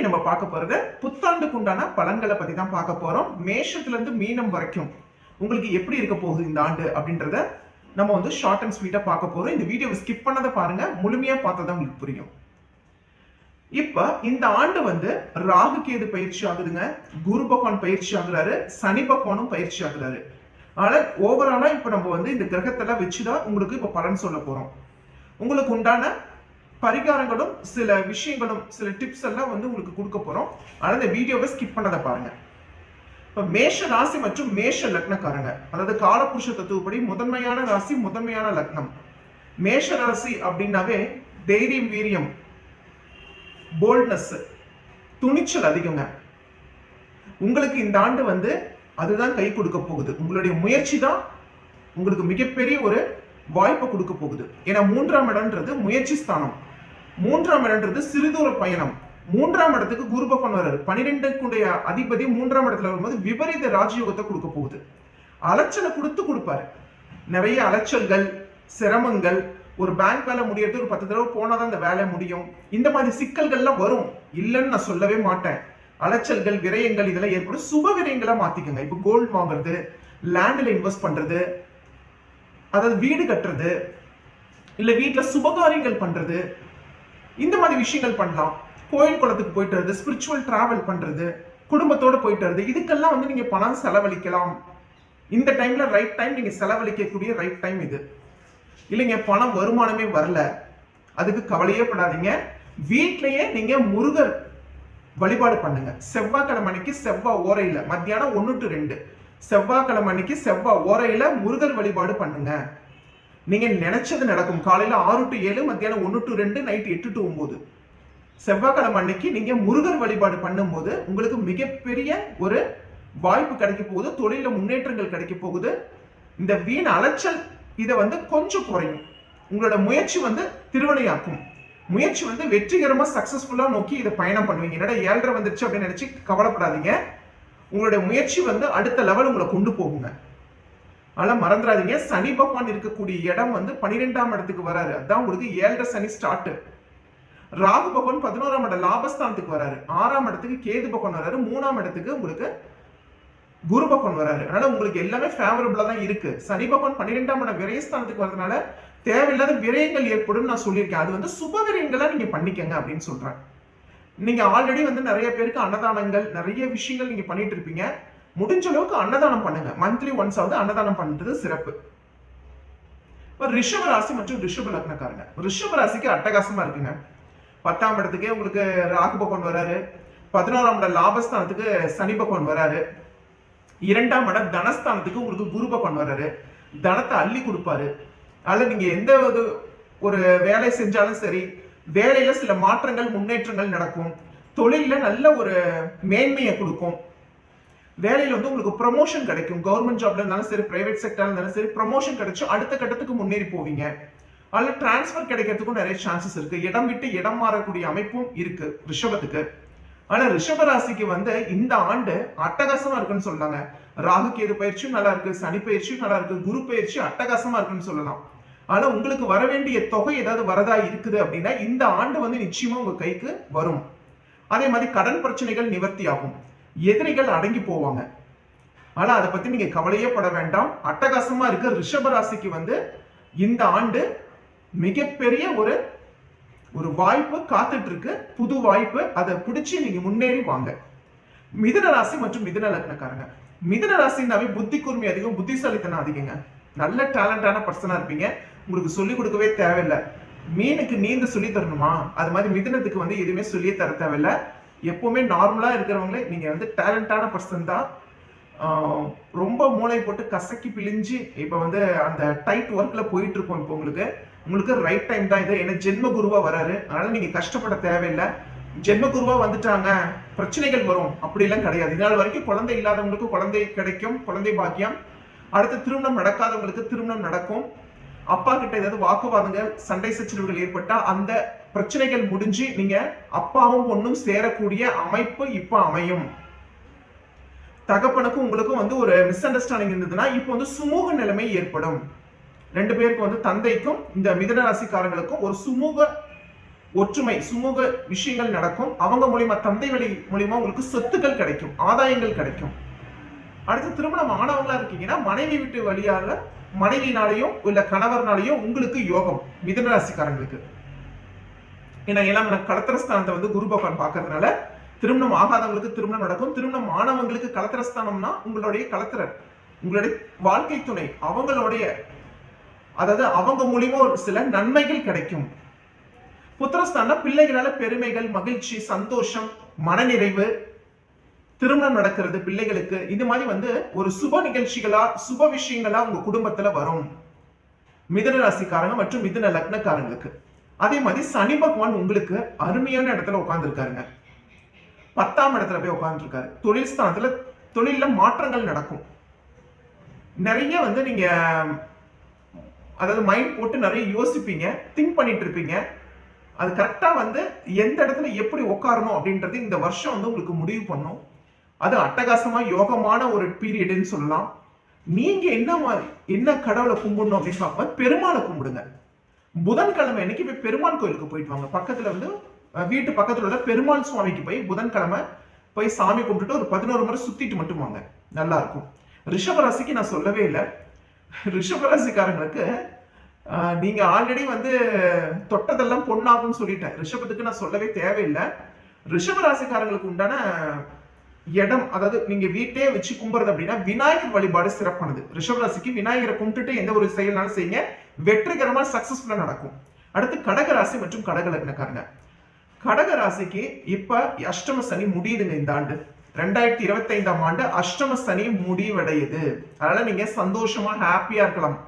இன்னைக்கு நம்ம பார்க்க போறது புத்தாண்டுக்கு உண்டான பலன்களை பத்தி தான் பார்க்க போறோம். மேஷத்துல இருந்து மீனம் வரைக்கும் உங்களுக்கு எப்படி இருக்க போகுது இந்த ஆண்டு அப்படின்றத நம்ம வந்து ஷார்ட் அண்ட் ஸ்வீட்டா பார்க்க போறோம். இந்த வீடியோவை ஸ்கிப் பண்ணதை பாருங்க. முழுமையா பார்த்தா உங்களுக்கு புரியும். இப்ப இந்த ஆண்டு வந்து ராகு கேது பயிற்சி ஆகுதுங்க. குரு பகவான் பயிற்சி ஆகுறாரு. சனி பகவானும் பயிற்சி ஆகுறாரு. அதனால ஓவராலா இப்ப நம்ம வந்து இந்த கிரகத்தெல்லாம் வச்சுதான் உங்களுக்கு இப்ப பலன் சொல்ல போறோம். உங்களுக்கு உண்டான பரிகாரங்களும் சில விஷயங்களும் சில டிப்ஸ் எல்லாம் வந்து உங்களுக்கு கொடுக்க போறோம். ஆனால் இந்த வீடியோவை ஸ்கிப் பண்ணதை பாருங்க. இப்போ மேஷ ராசி மற்றும் மேஷ லக்னக்காரங்க. அதாவது காலபுருஷ தத்துவப்படி முதன்மையான ராசி முதன்மையான லக்னம். மேஷ ராசி அப்படின்னாவே தைரியம் வீரியம் போல்ட்னஸ் துணிச்சல் அதிகங்க. உங்களுக்கு இந்த ஆண்டு வந்து அதுதான் கை கொடுக்க போகுது. உங்களுடைய முயற்சி தான் உங்களுக்கு மிகப்பெரிய ஒரு வாய்ப்பை கொடுக்க போகுது. ஏன்னா மூன்றாம் இடம்ன்றது முயற்சி ஸ்தானம். மூன்றாம் இடம்ன்றது சிறுதூர பயணம். மூன்றாம் இடத்துக்கு குரு பகவான் வர்றாரு. பன்னிரெண்டுக்குடைய அதிபதி மூன்றாம் இடத்துல வரும்போது விபரீத ராஜயோகத்தை கொடுக்க போகுது. அலைச்சலை கொடுத்து கொடுப்பாரு. நிறைய அலைச்சல்கள் சிரமங்கள் ஒரு பேங்க் வேலை முடியறது ஒரு பத்து தடவை போனாதான் அந்த வேலை முடியும். இந்த மாதிரி சிக்கல்கள்லாம் வரும். இல்லைன்னு நான் சொல்லவே மாட்டேன். அலைச்சல்கள் விரயங்கள் இதெல்லாம் ஏற்படும். சுப விரயங்களா மாத்திக்கோங்க. இப்போ கோல்டு வாங்குறது லேண்டில் இன்வெஸ்ட் பண்றது அதாவது வீடு கட்டுறது இல்ல வீட்டுல சுபகாரியங்கள் பண்றது இந்த மாதிரி விஷயங்கள் பண்ணலாம் கோயில் குளத்துக்கு போயிட்டு வருது ஸ்பிரிச்சுவல் டிராவல் பண்ணுறது குடும்பத்தோடு போயிட்டு வருது. இதுக்கெல்லாம் வந்து நீங்கள் பணம் செலவழிக்கலாம். இந்த டைமில் ரைட் டைம் நீங்கள் செலவழிக்கக்கூடிய ரைட் டைம் இது. இல்லைங்க பணம் வருமானமே வரல. அதுக்கு கவலையே படாதீங்க. வீட்டிலையே நீங்கள் முருகர் வழிபாடு பண்ணுங்க. செவ்வாய்க்கிழமை அன்னைக்கு செவ்வாய் ஓரையில் மத்தியானம் ஒன்று டு ரெண்டு. செவ்வாய்க்கிழமை அன்னைக்கு செவ்வாய் ஓரையில் முருகர் வழிபாடு பண்ணுங்க. நீங்க நினைச்சது நடக்கும். காலையில ஆறு டு ஏழு மத்தியானம் ஒன்று டு ரெண்டு நைட் எட்டு டு ஒன்பது. செவ்வாய்க்கிழமை அன்னைக்கு நீங்க முருகர் வழிபாடு பண்ணும்போது உங்களுக்கு மிகப்பெரிய ஒரு வாய்ப்பு கிடைக்க போகுது. தொழில முன்னேற்றங்கள் கிடைக்க போகுது. இந்த வீண் அலைச்சல் இதை வந்து கொஞ்சம் குறையும். உங்களோட முயற்சி வந்து திருவணையாக்கும் முயற்சி வந்து வெற்றிகரமா சக்சஸ்ஃபுல்லா நோக்கி இதை பயணம் பண்ணுவீங்க. என்னடா ஏழரை வந்துருச்சு அப்படின்னு நினைச்சு கவலைப்படாதீங்க. உங்களுடைய முயற்சி வந்து அடுத்த லெவல் உங்களை கொண்டு போகுங்க. ஆனால் மறந்துடாதீங்க. சனி பகவான் இருக்கக்கூடிய இடம் வந்து பன்னிரெண்டாம் இடத்துக்கு வராரு. அதான் உங்களுக்கு ஏழரை சனி ஸ்டார்ட் ராகு பகவான் பதினோராம் இடம் லாபஸ்தானத்துக்கு வராரு. ஆறாம் இடத்துக்கு கேது பகவான் வராரு. மூணாம் இடத்துக்கு உங்களுக்கு குரு பகவான் வராரு. அதனால உங்களுக்கு எல்லாமே ஃபேவரபிளா தான் இருக்கு. சனி பகவான் பன்னிரெண்டாம் இடம் விரயஸ்தானத்துக்கு வரதுனால தேவையில்லாத விரயங்கள் ஏற்படும் நான் சொல்லியிருக்கேன். அது வந்து சுப விரயங்களா நீங்க பண்ணிக்கங்க அப்படின்னு சொல்றேன். நீங்க ஆல்ரெடி வந்து நிறைய பேருக்கு அன்னதானங்கள் நிறைய விஷயங்கள் நீங்க பண்ணிட்டு இருப்பீங்க. முடிஞ்ச அளவுக்கு அன்னதானம் பண்ணுங்க. மந்த்லி ஒன்ஸ் ஆகுது அன்னதானம் பண்றது சிறப்பு. இப்போ ரிஷப ராசி மற்றும் ரிஷப லக்னக்காரங்க. ரிஷப ராசிக்கு அட்டகாசமா இருக்குங்க. பத்தாம் இடத்துக்கே உங்களுக்கு ராகு பகவான் வராரு. பதினோராம் இடம் லாபஸ்தானத்துக்கு சனி பகவான் வராரு. இரண்டாம் இடம் தனஸ்தானத்துக்கு உங்களுக்கு குரு பகவான் வர்றாரு தனத்தை அள்ளி கொடுப்பாரு. அதில் நீங்க எந்த ஒரு ஒரு வேலை செஞ்சாலும் சரி வேலையில சில மாற்றங்கள் முன்னேற்றங்கள் நடக்கும். தொழிலில் நல்ல ஒரு மேன்மையை கொடுக்கும். வேலையில் வந்து உங்களுக்கு ப்ரமோஷன் கிடைக்கும். கவர்மெண்ட் ஜாப்ல இருந்தாலும் சரி பிரைவேட் செக்டர் இருந்தாலும் சரி ப்ரமோஷன் கிடைச்சு அடுத்த கட்டத்துக்கு முன்னேறி போவீங்க. அதில் டிரான்ஸ்ஃபர் கிடைக்கிறதுக்கும் நிறைய சான்சஸ் இருக்கு. இடம் விட்டு இடம் மாறக்கூடிய அமைப்பும் இருக்கு ரிஷபத்துக்கு. ஆனா ரிஷப ராசிக்கு வந்து இந்த ஆண்டு அட்டகாசமா இருக்குன்னு சொல்லாங்க ராகு கேது பயிற்சியும் நல்லா இருக்கு சனி பயிற்சியும் நல்லா இருக்கு குரு பயிற்சி அட்டகாசமா இருக்குன்னு சொல்லலாம். ஆனா உங்களுக்கு வர வேண்டிய தொகை ஏதாவது வரதா இருக்குது அப்படின்னா இந்த ஆண்டு வந்து நிச்சயமா உங்க கைக்கு வரும். அதே மாதிரி கடன் பிரச்சனைகள் நிவர்த்தி ஆகும். எதிரிகள் அடங்கி போவாங்க. ஆனா அதை பத்தி நீங்க கவலையே பட வேண்டாம். அட்டகாசமா இருக்க ரிஷபராசிக்கு வந்து இந்த ஆண்டு மிகப்பெரிய ஒரு ஒரு வாய்ப்பு காத்துட்டு இருக்கு புது வாய்ப்பு. அதை பிடிச்சி நீங்க முன்னேறி வாங்க. மிதுன ராசி மற்றும் மிதன லக்னக்காரங்க. மிதுன ராசினாவே புத்தி கூர்மை அதிகம் புத்திசாலித்தனம் அதிகங்க. நல்ல டேலண்டான பர்சனா இருப்பீங்க. உங்களுக்கு சொல்லிக் கொடுக்கவே தேவையில்லை. மீனுக்கு நீந்த சொல்லி தரணுமா? அது மாதிரி மிதனத்துக்கு வந்து எதுவுமே சொல்லியே தர தேவையில்லை. எப்போவுமே நார்மலாக இருக்கிறவங்களே நீங்கள் வந்து டேலண்டான பர்சன் தான். ரொம்ப மூளை போட்டு கசக்கி பிழிஞ்சு இப்போ வந்து அந்த டைட் ஒர்க்கில் போயிட்டு இருக்கோம் இப்போ உங்களுக்கு. உங்களுக்கு ரைட் டைம் தான் இது. ஏன்னா ஜென்ம குருவாக வராரு. அதனால நீங்கள் கஷ்டப்பட தேவையில்லை. ஜென்ம குருவா வந்துட்டாங்க பிரச்சனைகள் வரும். அப்படிலாம் கிடையாது. இதனால் வரைக்கும் குழந்தை இல்லாதவங்களுக்கு குழந்தை கிடைக்கும் குழந்தை பாக்கியம். அடுத்து திருமணம் நடக்காதவங்களுக்கு திருமணம் நடக்கும். அப்பா கிட்ட ஏதாவது வாக்குவாதங்கள் சண்டை சச்சரவுகள் ஏற்பட்டால் அந்த பிரச்சனைகள் முடிஞ்சு நீங்க அப்பாவும் பொண்ணும் சேரக்கூடிய அமைப்பு இப்ப அமையும். தகப்பனுக்கும் உங்களுக்கும் வந்து ஒரு மிஸ் அண்டர்ஸ்டாண்டிங் இருந்ததுன்னா இப்போ வந்து சுமூக நிலைமை ஏற்படும். ரெண்டு பேருக்கும் வந்து தந்தைக்கும் இந்த மிதன ராசிக்காரங்களுக்கும் ஒரு சுமூக ஒற்றுமை சுமூக விஷயங்கள் நடக்கும். அவங்க மூலியமா தந்தை வழி மூலியமா உங்களுக்கு சொத்துக்கள் கிடைக்கும் ஆதாயங்கள் கிடைக்கும். அடுத்து திருமணம் ஆனவங்களா இருக்கீங்கன்னா மனைவி வீட்டு வழியாக மனைவினாலையும் இல்ல கணவர்னாலையும் உங்களுக்கு யோகம் மிதன ராசிக்காரங்களுக்கு. ஏன்னா எல்லாம் கலத்திரஸ்தானத்தை வந்து குரு பகவான் பார்க்கறதுனால திருமணம் ஆகாதவங்களுக்கு திருமணம் நடக்கும். திருமணம் ஆனவங்களுக்கு கலத்திரஸ்தானம்னா உங்களுடைய கலத்திரர். உங்களுடைய வாழ்க்கை துணை அவங்களுடைய அதாவது அவங்க மூலியமா ஒரு சில நன்மைகள் கிடைக்கும். புத்திரஸ்தான பிள்ளைகளால பெருமைகள் மகிழ்ச்சி சந்தோஷம் மனநிறைவு திருமணம் நடக்கிறது பிள்ளைகளுக்கு. இது மாதிரி வந்து ஒரு சுப நிகழ்ச்சிகளா சுப விஷயங்களா உங்க குடும்பத்துல வரும். மிதுன ராசிக்காரங்க மற்றும் மிதுன லக்னக்காரங்களுக்கு. அதே மாதிரி சனி பகவான் உங்களுக்கு அருமையான இடத்துல உட்காந்துருக்காருங்க பத்தாம் இடத்துல போய் உட்காந்துருக்காரு தொழில் ஸ்தானத்துல தொழில்ல மாற்றங்கள் நடக்கும். நிறைய வந்து நீங்க அதாவது மைண்ட் போட்டு நிறைய யோசிப்பீங்க திங்க் பண்ணிட்டு இருப்பீங்க. அது கரெக்டாக வந்து எந்த இடத்துல எப்படி உட்காரணும் அப்படின்றது இந்த வருஷம் வந்து உங்களுக்கு முடிவு பண்ணும். அது அட்டகாசமாக யோகமான ஒரு பீரியடுன்னு சொல்லலாம். நீங்கள் என்ன என்ன கடவுளை கும்பிடணும் அப்படின்னு பார்க்கும்போது பெருமாளை கும்பிடுங்க. புதன்கிழமை அன்னைக்கு போய் பெருமாள் கோயிலுக்கு போயிட்டு வாங்க. பக்கத்துல வந்து வீட்டு பக்கத்துல உள்ள பெருமாள் சுவாமிக்கு போய் புதன்கிழமை போய் சாமி கும்பிட்டுட்டு ஒரு பதினோரு முறை சுத்திட்டு மட்டும் வாங்க. நல்லா இருக்கும். ரிஷபராசிக்கு நான் சொல்லவே இல்லை. ரிஷபராசிக்காரங்களுக்கு நீங்க ஆல்ரெடி வந்து தொட்டதெல்லாம் பொண்ணாகும்னு சொல்லிட்டேன். ரிஷபத்துக்கு நான் சொல்லவே தேவையில்லை. ரிஷபராசிக்காரங்களுக்கு உண்டான இடம் அதாவது நீங்க வீட்டே வச்சு கும்புறது அப்படின்னா விநாயகர் வழிபாடு சிறப்பானது. ரிஷபராசிக்கு விநாயகரை கும்பிட்டுட்டு எந்த ஒரு செயல்னாலும் செய்யுங்க. வெற்றிகரமா சக்சஸ்ஃபுல்லா நடக்கும். அடுத்து கடகராசி மற்றும் கடகலக்னக்காரங்க கடகராசிக்கு இப்ப அஷ்டம சனி முடியுதுங்க இந்த ஆண்டு. ரெண்டாயிரத்தி இருபத்தி ஐந்தாம் ஆண்டு அஷ்டம சனி முடிவடையுது. அதனால நீங்க சந்தோஷமா ஹாப்பியா இருக்கலாம்.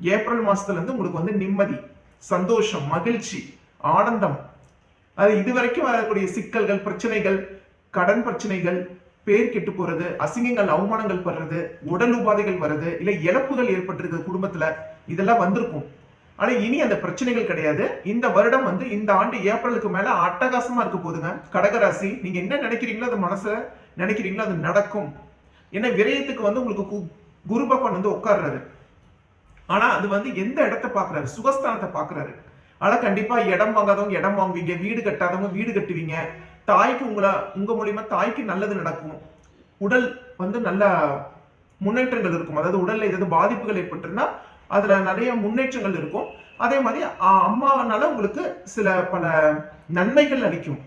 ஏப்ரல் மாசத்துல இருந்து உங்களுக்கு வந்து நிம்மதி சந்தோஷம் மகிழ்ச்சி ஆனந்தம். அது இதுவரைக்கும் வரக்கூடிய சிக்கல்கள் பிரச்சனைகள் கடன் பிரச்சனைகள் பேர் கெட்டு போறது அசிங்கங்கள் அவமானங்கள் படுறது உடல் உபாதைகள் வர்றது இல்ல இழப்புகள் ஏற்பட்டிருக்கு குடும்பத்துல இதெல்லாம் வந்திருக்கும். ஆனா இனி அந்த பிரச்சனைகள் கிடையாது. இந்த வருடம் வந்து இந்த ஆண்டு ஏப்ரலுக்கு மேல அட்டகாசமா இருக்க போதுங்க கடகராசி நீங்க என்ன நினைக்கிறீங்களோ அது மனசை நினைக்கிறீங்களோ அது நடக்கும். ஏன்னா விரயத்துக்கு வந்து உங்களுக்கு கு- குரு பகவான் வந்து உட்கார்றாரு. ஆனா அது வந்து எந்த இடத்த பாக்குறாரு? சுகஸ்தானத்தை பாக்குறாரு. ஆனா கண்டிப்பா இடம் வாங்காதவங்க இடம் வாங்குவீங்க வீடு கட்டாதவங்க வீடு கட்டுவீங்க. தாய்க்கு உங்களை உங்க மூலியமா தாய்க்கு நல்லது நடக்கும். உடல் வந்து நல்ல முன்னேற்றங்கள் இருக்கும். அதாவது உடல்ல ஏதாவது பாதிப்புகள் ஏற்பட்டிருந்தா அதுல நிறைய முன்னேற்றங்கள் இருக்கும். அதே மாதிரி அம்மாவனால உங்களுக்கு சில பல நன்மைகள் அளிக்கும்.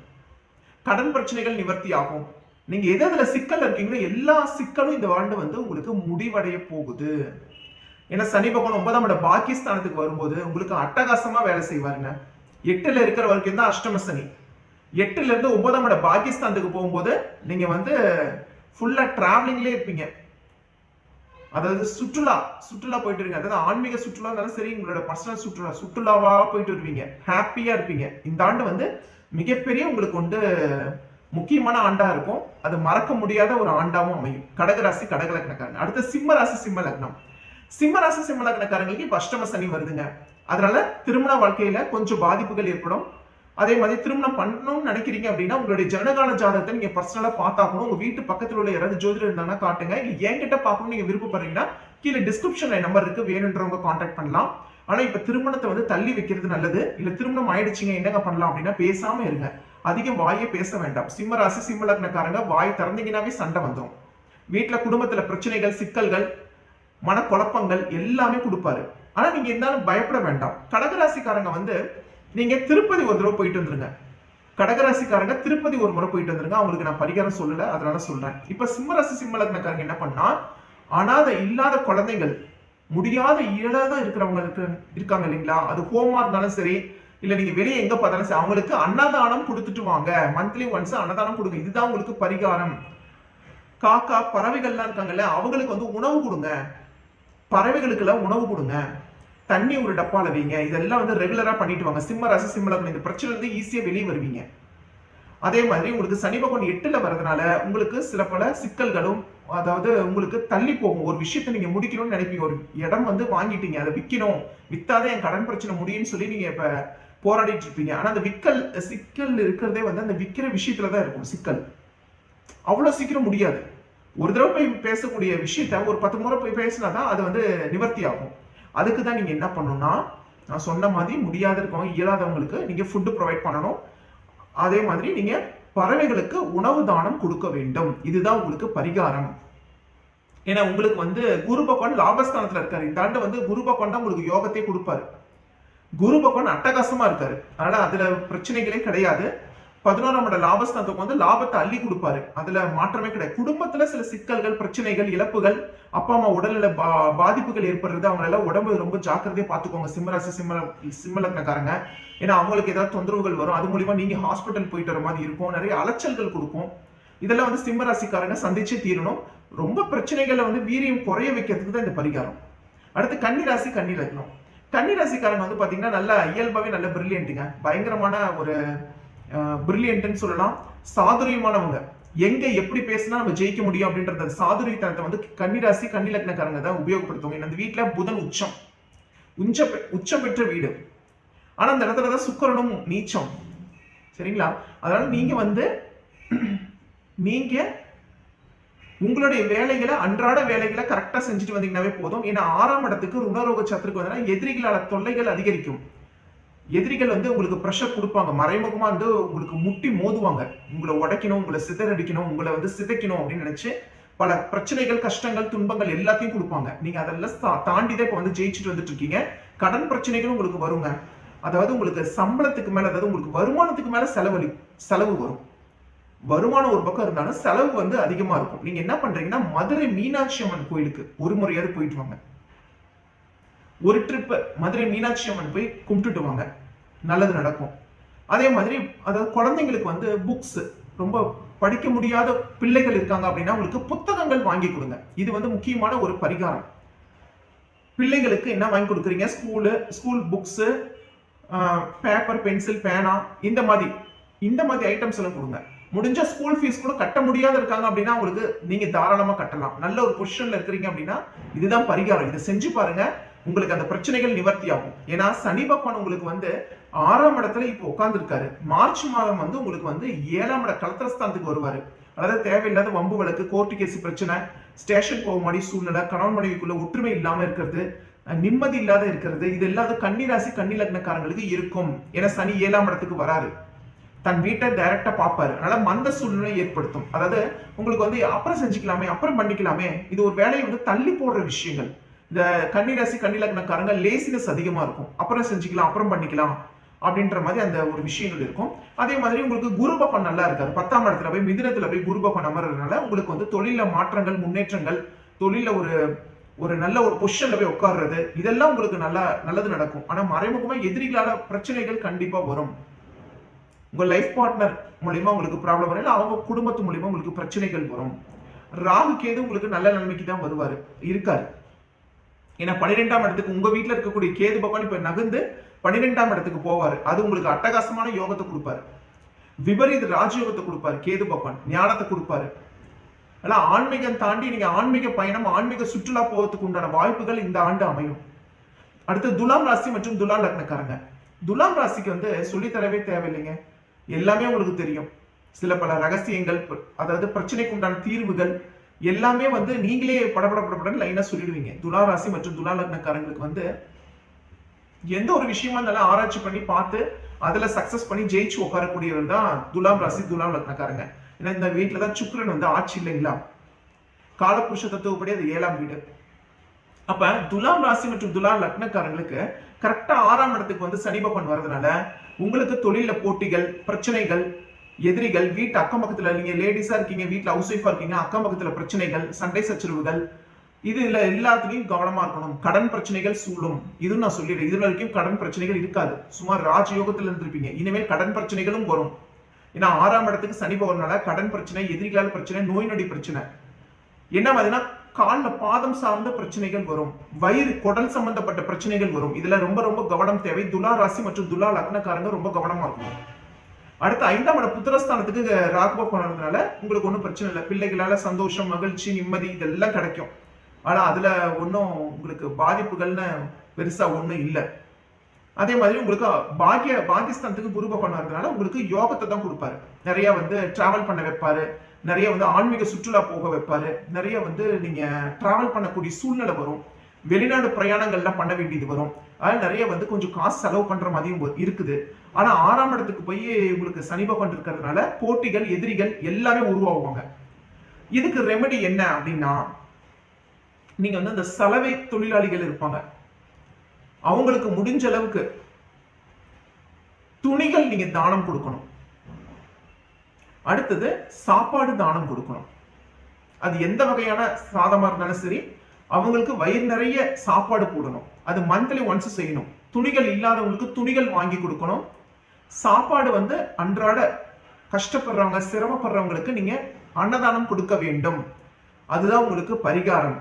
கடன் பிரச்சனைகள் நிவர்த்தி ஆகும். நீங்க எது அதுல சிக்கல் இருக்கீங்களோ எல்லா சிக்கலும் இந்த ஆண்டு வந்து உங்களுக்கு முடிவடைய போகுது. ஏன்னா சனி பகவான் ஒன்பதாம் இடம் பாகிஸ்தானத்துக்கு வரும்போது உங்களுக்கு அட்டகாசமா வேலை செய்வாருங்க. எட்டுல இருக்கிற வரைக்கும் தான் அஷ்டம சனி. எட்டுல இருந்து ஒன்பதாம் இடம் பாகிஸ்தானுக்கு போகும்போது நீங்க வந்து ஃபுல்லா டிராவலிங்லேயே இருப்பீங்க. அதாவது சுற்றுலா சுற்றுலா போயிட்டு இருங்க அதாவது ஆன்மீக சுற்றுலா இருந்தாலும் சரி உங்களோட பர்சனல் சுற்றுலா சுற்றுலாவா போயிட்டு வருவீங்க. ஹாப்பியா இருப்பீங்க. இந்த ஆண்டு வந்து மிகப்பெரிய உங்களுக்கு வந்து முக்கியமான ஆண்டா இருக்கும். அது மறக்க முடியாத ஒரு ஆண்டாவும் அமையும். கடகராசி கடக அடுத்த அடுத்து சிம்ம ராசி சிம்ம லக்னம் சிம்ம ராசி சிம்ம லக்னக்காரங்களுக்கு இப்ப அஷ்டம சனி வருதுங்க. அதனால திருமண வாழ்க்கையில கொஞ்சம் பாதிப்புகள் ஏற்படும். அதே மாதிரி திருமணம் பண்ணணும்னு நினைக்கிறீங்க அப்படின்னா உங்களுடைய ஜனகால ஜாதகத்தை நீங்க பர்சனலா பார்த்தாக்கணும் உங்க வீட்டு பக்கத்துல உள்ள யாராவது ஜோதிடர் இருந்தாங்கன்னா காட்டுங்க. இல்ல என்கிட்ட பார்க்கணும் நீங்க விருப்பப்படுறீங்கன்னா கீழே டிஸ்கிரிப்ஷன்ல நம்பர் இருக்கு. வேணுன்றவங்க காண்டாக்ட் பண்ணலாம். ஆனா இப்ப திருமணத்தை வந்து தள்ளி வைக்கிறது நல்லது. இல்ல திருமணம் ஆயிடுச்சுங்க என்னங்க பண்ணலாம் அப்படின்னா பேசாம இருங்க. அதிகம் வாயே பேச வேண்டாம். சிம்ம ராசி சிம்ம லக்னக்காரங்க வாய் திறந்தீங்கன்னாவே சண்டை வந்துடும் வீட்டுல குடும்பத்துல பிரச்சனைகள் சிக்கல்கள் மனக்குழப்பங்கள் எல்லாமே கொடுப்பாரு. ஆனா நீங்க இருந்தாலும் பயப்பட வேண்டாம். கடகராசிக்காரங்க வந்து நீங்க திருப்பதி ஒரு தடவை போயிட்டு வந்துருங்க. கடகராசிக்காரங்க திருப்பதி ஒரு முறை போயிட்டு வந்துருங்க. அவங்களுக்கு நான் பரிகாரம் சொல்லல அதனால சொல்றேன். இப்ப சிம்மராசி சிம்மலக்னக்காரங்க என்ன பண்ணா அனாதை இல்லாத குழந்தைகள் முடியாத இயலாத இருக்கிறவங்களுக்கு இருக்காங்க இல்லைங்களா? அது ஹோமா இருந்தாலும் சரி இல்ல நீங்க வெளியே எங்க பார்த்தாலும் சரி அவங்களுக்கு அன்னதானம் கொடுத்துட்டு வாங்க. மந்த்லி ஒன்ஸ் அன்னதானம் கொடுங்க. இதுதான் உங்களுக்கு பரிகாரம். காக்கா பறவைகள்லாம் இருக்காங்கல்ல அவங்களுக்கு வந்து உணவு கொடுங்க. பறவைகளுக்கெல்லாம் உணவு கொடுங்க. தண்ணி ஒரு டப்பால வைங்க. இதெல்லாம் வந்து ரெகுலரா பண்ணிட்டு வாங்க. சிம்ம ரச சிம்ம இந்த பிரச்சனை வந்து ஈஸியா வெளியே வருவீங்க. அதே மாதிரி உங்களுக்கு சனி பகவான் எட்டுல வரதுனால உங்களுக்கு சில பல சிக்கல்களும் அதாவது உங்களுக்கு தள்ளி போகும். ஒரு விஷயத்தை நீங்க முடிக்கணும்னு நினைப்பீங்க. ஒரு இடம் வந்து வாங்கிட்டீங்க. அதை விற்கணும் வித்தாதே என் கடன் பிரச்சனை முடியும்னு சொல்லி நீங்க இப்ப போராடிட்டு இருப்பீங்க. ஆனா அந்த விக்கல் சிக்கல் இருக்கிறதே வந்து அந்த விற்கிற விஷயத்துல தான் இருக்கும். சிக்கல். அவ்வளவு சீக்கிரம் முடியாது. ஒரு தடவை போய் பேசக்கூடிய விஷயத்த ஒரு பத்து முறை போய் பேசினா தான் அது வந்து நிவர்த்தி ஆகும். அதுக்கு தான் நீங்க என்ன பண்ணணும்னா நான் சொன்ன மாதிரி முடியாத இருக்கவங்க இயலாதவங்களுக்கு நீங்க ஃபுட்டு ப்ரொவைட் பண்ணணும். அதே மாதிரி நீங்க பறவைகளுக்கு உணவு தானம் கொடுக்க வேண்டும். இதுதான் உங்களுக்கு பரிகாரம். ஏன்னா உங்களுக்கு வந்து குரு பகவான் லாபஸ்தானத்துல இருக்காரு. இந்த ஆண்டு வந்து குரு பகவான் தான் உங்களுக்கு யோகத்தை கொடுப்பாரு. குரு பகவான் அட்டகாசமா இருக்காரு. அதனால அதுல பிரச்சனைகளே கிடையாது. பதினோராம் இட லாபஸ்தானத்துக்கு வந்து லாபத்தை அள்ளி கொடுப்பாரு. அதுல மாற்றமே கிடையாது. குடும்பத்துல சில சிக்கல்கள் பிரச்சனைகள் இழப்புகள் அப்பா அம்மா உடல்நல பா பாதிப்புகள் ஏற்படுறது அவங்க உடம்பு ரொம்ப ஜாக்கிரதையா பாத்துக்கோங்க சிம்மராசி சிம்ம சிம்மலக்னக்காரங்க ஏன்னா அவங்களுக்கு ஏதாவது தொந்தரவுகள் வரும் அது மூலியமா நீங்க ஹாஸ்பிட்டல் போயிட்டு வர மாதிரி இருக்கும். நிறைய அலைச்சல்கள் கொடுக்கும். இதெல்லாம் வந்து சிம்மராசிக்காரங்க சந்திச்சு தீரணும். ரொம்ப பிரச்சனைகளை வந்து வீரியம் குறைய வைக்கிறதுக்கு தான் இந்த பரிகாரம். அடுத்து கன்னிராசி கன்னி லக்னம். கன்னிராசிக்காரங்க வந்து பாத்தீங்கன்னா நல்ல இயல்பாவே நல்ல பிரில்லியன்ட்டுங்க பயங்கரமான ஒரு பிரில்லியன்ட்னு சொல்லலாம். சாதுரியமானவங்க. எங்க எப்படி பேசினா நம்ம ஜெயிக்க முடியும் அப்படின்றத சாதுரியத்தனத்தை வந்து கன்னிராசி கன்னி லக்னக்காரங்க தான் உபயோகப்படுத்துவாங்க. அந்த வீட்டுல புதன் உச்சம். உச்ச பெ- உச்சம் பெற்ற வீடு. ஆனா அந்த இடத்துல தான் சுக்கரனும் நீச்சம். சரிங்களா? அதனால நீங்க வந்து நீங்க உங்களுடைய வேலைகளை அன்றாட வேலைகளை கரெக்டா செஞ்சுட்டு வந்தீங்கன்னாவே போதும். ஏன்னா ஆறாம் இடத்துக்கு ருணரோக சத்துருக்கு வந்தீங்கன்னா எதிரிகளால தொல்லைகள் அதிகரிக்கும். எதிரிகள் வந்து உங்களுக்கு ப்ரெஷர் கொடுப்பாங்க. மறைமுகமாக வந்து உங்களுக்கு முட்டி மோதுவாங்க. உங்களை உடைக்கணும் உங்களை சிதறடிக்கணும் உங்களை வந்து சிதைக்கணும் அப்படின்னு நினச்சி பல பிரச்சனைகள் கஷ்டங்கள் துன்பங்கள் எல்லாத்தையும் கொடுப்பாங்க. நீங்கள் அதெல்லாம் தா- தாண்டி தான் இப்போ வந்து ஜெயிச்சுட்டு வந்துட்டு இருக்கீங்க. கடன் பிரச்சனைகளும் உங்களுக்கு வருங்க. அதாவது உங்களுக்கு சம்பளத்துக்கு மேலே அதாவது உங்களுக்கு வருமானத்துக்கு மேலே செலவழி செலவு வரும். வருமானம் ஒரு பக்கம் இருந்தாலும் செலவு வந்து அதிகமாக இருக்கும். நீங்கள் என்ன பண்ணுறீங்கன்னா மதுரை மீனாட்சி அம்மன் கோயிலுக்கு ஒரு முறையாவது போயிட்டு வாங்க. ஒரு ட்ரிப்பு மதுரை மீனாட்சி அம்மன் போய் கும்பிட்டுட்டு வாங்க. நல்லது நடக்கும். அதே மாதிரி அதாவது குழந்தைங்களுக்கு வந்து புக்ஸ் ரொம்ப படிக்க முடியாத பிள்ளைகள் இருக்காங்க அப்படின்னா உங்களுக்கு புத்தகங்கள் வாங்கி கொடுங்க. இது வந்து முக்கியமான ஒரு பரிகாரம். பிள்ளைகளுக்கு என்ன வாங்கி கொடுக்குறீங்க? School school books paper pencil பேனா இந்த மாதிரி. இந்த மாதிரி ஐட்டம்ஸ் எல்லாம் கொடுங்க. முடிஞ்ச ஸ்கூல் ஃபீஸ் கூட கட்ட முடியாத இருக்காங்க அப்படின்னா உங்களுக்கு நீங்க தாராளமா கட்டலாம். நல்ல ஒரு பொசிஷன்ல இருக்கிறீங்க அப்படின்னா இதுதான் பரிகாரம். இதை செஞ்சு பாருங்க. உங்களுக்கு அந்த பிரச்சனைகள் நிவர்த்தி ஆகும் ஏன்னா சனி பகவான் உங்களுக்கு வந்து ஆறாம் இடத்துல இப்போ உட்காந்துருக்காரு மார்ச் மாதம் வந்து உங்களுக்கு வந்து ஏழாம் இட கலத்திரஸ்தானத்துக்கு வருவாரு. அதாவது தேவையில்லாத வம்பு வழக்கு கோர்ட்டு கேஸ் பிரச்சனை ஸ்டேஷன் போக மாதிரி சூழ்நிலை கணவன் மனைவிக்குள்ள ஒற்றுமை இல்லாம இருக்கிறது நிம்மதி இல்லாத இருக்கிறது இது இல்லாத கன்னிராசி கன்னி லக்னக்காரங்களுக்கு இருக்கும். ஏன்னா சனி ஏழாம் இடத்துக்கு வராரு. தன் வீட்டை டைரக்டா பார்ப்பாரு. அதனால மந்த சூழ்நிலை ஏற்படுத்தும். அதாவது உங்களுக்கு வந்து அப்புறம் செஞ்சுக்கலாமே அப்புறம் பண்ணிக்கலாமே இது ஒரு வேலையை வந்து தள்ளி போடுற விஷயங்கள். இந்த கன்னிராசி கன்னி லேசினஸ் அதிகமா இருக்கும். அப்புறம் செஞ்சுக்கலாம் அப்புறம் பண்ணிக்கலாம் அப்படின்ற மாதிரி அந்த ஒரு விஷயங்கள் இருக்கும். அதே மாதிரி உங்களுக்கு குரு பகவான் நல்லா இருக்காரு. பத்தாம் இடத்துல போய் மிதினத்துல போய் குரு பகவான் அமர்றதுனால உங்களுக்கு வந்து தொழில மாற்றங்கள் முன்னேற்றங்கள் தொழில ஒரு ஒரு நல்ல ஒரு பொசிஷன்ல போய் உட்கார்றது இதெல்லாம் உங்களுக்கு நல்லா நல்லது நடக்கும். ஆனா மறைமுகமா எதிரிகளால பிரச்சனைகள் கண்டிப்பா வரும். உங்க லைஃப் பார்ட்னர் மூலியமா உங்களுக்கு ப்ராப்ளம் வரும். இல்ல அவங்க குடும்பத்து மூலியமா உங்களுக்கு பிரச்சனைகள் வரும். ராகு கேது உங்களுக்கு நல்ல நிலைமைக்கு தான் வருவாரு. இருக்காரு. ஏன்னா பன்னிரெண்டாம் இடத்துக்கு உங்க வீட்டில் இருக்கக்கூடிய கேது பகவான் இப்ப நகர்ந்து பன்னிரெண்டாம் இடத்துக்கு போவார். அது உங்களுக்கு அட்டகாசமான யோகத்தை கொடுப்பாரு. விபரீத ராஜயோகத்தை கொடுப்பாரு கேது பகவான். ஞானத்தை கொடுப்பாரு. அதெல்லாம் ஆன்மீகம் தாண்டி நீங்க ஆன்மீக பயணம் ஆன்மீக சுற்றுலா போவதுக்கு உண்டான வாய்ப்புகள் இந்த ஆண்டு அமையும். அடுத்து துலாம் ராசி மற்றும் துலாம் லக்னக்காரங்க. துலாம் ராசிக்கு வந்து சொல்லித் தரவே தேவையில்லைங்க. எல்லாமே உங்களுக்கு தெரியும். சில பல ரகசியங்கள் அதாவது பிரச்சனைக்கு உண்டான தீர்வுகள் எல்லாமே வந்து நீங்களே படபட படப்படன்னு லைனா சொல்லிடுவீங்க. துலா ராசி மற்றும் துலா லக்னக்காரங்களுக்கு வந்து எந்த ஒரு விஷயமா இருந்தாலும் ஆராய்ச்சி பண்ணி பார்த்து அதுல சக்சஸ் பண்ணி ஜெயிச்சு உட்காரக்கூடியவர் தான் துலாம் ராசி துலாம் லக்னக்காரங்க. ஏன்னா இந்த வீட்டுல தான் சுக்கரன் வந்து ஆட்சி இல்லைங்களா? காலபுருஷ தத்துவப்படி அது ஏழாம் வீடு. அப்ப துலாம் ராசி மற்றும் துலாம் லக்னக்காரங்களுக்கு கரெக்டா ஆறாம் இடத்துக்கு வந்து சனி பகவான் வர்றதுனால உங்களுக்கு தொழில போட்டிகள் பிரச்சனைகள் எதிரிகள் வீட்டு அக்கம் பக்கத்துல நீங்க லேடிஸா இருக்கீங்க வீட்டுல ஹவுஸ் ஒய்ஃபா இருக்கீங்க அக்கம் பக்கத்துல பிரச்சனைகள் சண்டை சச்சரவுகள் இதுல எல்லாத்துலயும் கவனமா இருக்கணும். கடன் பிரச்சனைகள் சூழும் இதுவும் நான் சொல்லிடுறேன். இது வரைக்கும் கடன் பிரச்சனைகள் இருக்காது. சுமார் ராஜயோகத்துல இருந்திருப்பீங்க. இனிமேல் கடன் பிரச்சனைகளும் வரும். ஏன்னா ஆறாம் இடத்துக்கு சனி போகிறதுனால கடன் பிரச்சனை எதிரிகளால் பிரச்சனை நோய் நொடி பிரச்சனை. என்ன மாதிரினா காலில் பாதம் சார்ந்த பிரச்சனைகள் வரும். வயிறு குடல் சம்பந்தப்பட்ட பிரச்சனைகள் வரும். இதுல ரொம்ப ரொம்ப கவனம் தேவை. துலா ராசி மற்றும் துலா லக்னக்காரங்க ரொம்ப கவனமா இருக்கணும். அடுத்து ஐந்தாம் இட புத்திரஸ்தானத்துக்கு ராகுபா போனதுனால உங்களுக்கு ஒன்றும் பிரச்சனை இல்லை. பிள்ளைகளால சந்தோஷம் மகிழ்ச்சி நிம்மதி இதெல்லாம் கிடைக்கும். ஆனா அதுல ஒன்றும் உங்களுக்கு பாதிப்புகள்னு பெருசா ஒன்றும் இல்லை. அதே மாதிரி உங்களுக்கு பாக்கிய பாகிஸ்தானத்துக்கு குரு பகவான் உங்களுக்கு யோகத்தை தான் கொடுப்பாரு. நிறைய வந்து டிராவல் பண்ண வைப்பாரு. நிறைய வந்து ஆன்மீக சுற்றுலா போக வைப்பாரு. நிறைய வந்து நீங்க டிராவல் பண்ணக்கூடிய சூழ்நிலை வரும். வெளிநாடு பிரயாணங்கள்லாம் பண்ண வேண்டியது வரும். அதனால நிறைய வந்து கொஞ்சம் காசு செலவு பண்ற மாதிரியும் இருக்குது. ஆனா ஆறாம் இடத்துக்கு போய் உங்களுக்கு சனி பகவான் இருக்கிறதுனால போட்டிகள் எதிரிகள் எல்லாமே உருவாகுவாங்க. இதுக்கு ரெமெடி என்ன அப்படின்னா நீங்க வந்து இந்த சலவை தொழிலாளிகள் இருப்பாங்க. அவங்களுக்கு முடிஞ்ச அளவுக்கு துணிகள் நீங்க தானம் கொடுக்கணும். அடுத்தது சாப்பாடு தானம் கொடுக்கணும். அது எந்த வகையான சாதமா இருந்தாலும் சரி அவங்களுக்கு வயிறு நிறைய சாப்பாடு போடணும். அது மந்த்லி ஒன்ஸ் செய்யணும். துணிகள் இல்லாதவங்களுக்கு துணிகள் வாங்கி கொடுக்கணும். சாப்பாடு வந்து அன்றாட கஷ்டப்படுறவங்க சிரமப்படுறவங்களுக்கு நீங்க அன்னதானம் கொடுக்க வேண்டும். அதுதான் உங்களுக்கு பரிகாரம்.